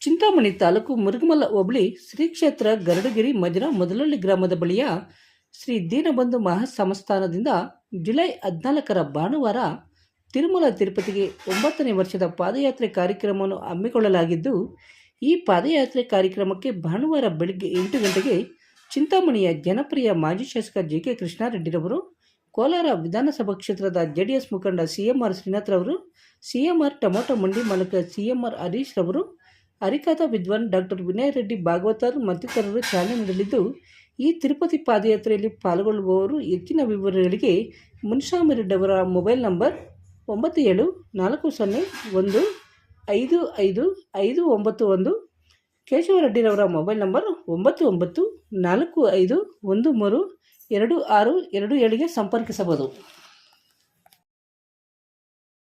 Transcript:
ಚಿಂತಾಮಣಿ ತಾಲೂಕು ಮುರುಗಮಲ್ಲ ಹೋಬಳಿ ಶ್ರೀ ಕ್ಷೇತ್ರ ಗರಡಗಿರಿ ಮಜರ ಮೊದಲಳ್ಳಿ ಗ್ರಾಮದ ಬಳಿಯ ಶ್ರೀ ದೀನಬಂಧು ಮಹಾಸಂಸ್ಥಾನದಿಂದ ಜುಲೈ ಹದಿನಾಲ್ಕರ ಭಾನುವಾರ ತಿರುಮಲ ತಿರುಪತಿಗೆ ಒಂಬತ್ತನೇ ವರ್ಷದ ಪಾದಯಾತ್ರೆ ಕಾರ್ಯಕ್ರಮವನ್ನು ಹಮ್ಮಿಕೊಳ್ಳಲಾಗಿದ್ದು, ಈ ಪಾದಯಾತ್ರೆ ಕಾರ್ಯಕ್ರಮಕ್ಕೆ ಭಾನುವಾರ ಬೆಳಗ್ಗೆ ಎಂಟು ಗಂಟೆಗೆ ಚಿಂತಾಮಣಿಯ ಜನಪ್ರಿಯ ಮಾಜಿ ಶಾಸಕ ಜಿ ಕೆ ಕೃಷ್ಣಾರೆಡ್ಡಿರವರು, ಕೋಲಾರ ವಿಧಾನಸಭಾ ಕ್ಷೇತ್ರದ ಜೆಡಿಎಸ್ ಮುಖಂಡ ಸಿ ಎಂ ಆರ್ ಶ್ರೀನಾಥ್ರವರು ಸಿ ಎಂ ಆರ್ ಟೊಮೊಟೊ ಮಂಡಿ ಮಾಲಕ ಸಿ ಎಂ ಆರ್ ಹರೀಶ್ ರವರು ಹರಿಕಥಾ ವಿದ್ವಾನ್ ಡಾಕ್ಟರ್ ವಿನಯ್ ರೆಡ್ಡಿ ಭಾಗವತರ್ ಮತ್ತಿತರರು ಚಾಲನೆ ನೀಡಲಿದ್ದು ಈ ತಿರುಪತಿ ಪಾದಯಾತ್ರೆಯಲ್ಲಿ ಪಾಲ್ಗೊಳ್ಳುವವರು ಹೆಚ್ಚಿನ ವಿವರಗಳಿಗೆ ಮುನ್ಷಾಮಿರೆಡ್ಡಿ ಅವರ ಮೊಬೈಲ್ ನಂಬರ್ ಒಂಬತ್ತು ಏಳು ನಾಲ್ಕು ಸೊನ್ನೆ ಒಂದು ಐದು ಐದು ಐದು ಒಂಬತ್ತು ಒಂದು ಕೇಶವರೆಡ್ಡಿರವರ ಮೊಬೈಲ್ ನಂಬರ್ ಒಂಬತ್ತು ಒಂಬತ್ತು ನಾಲ್ಕು ಐದು ಒಂದು ಮೂರು ಎರಡು ಆರು ಎರಡು ಏಳಿಗೆ ಸಂಪರ್ಕಿಸಬಹುದು.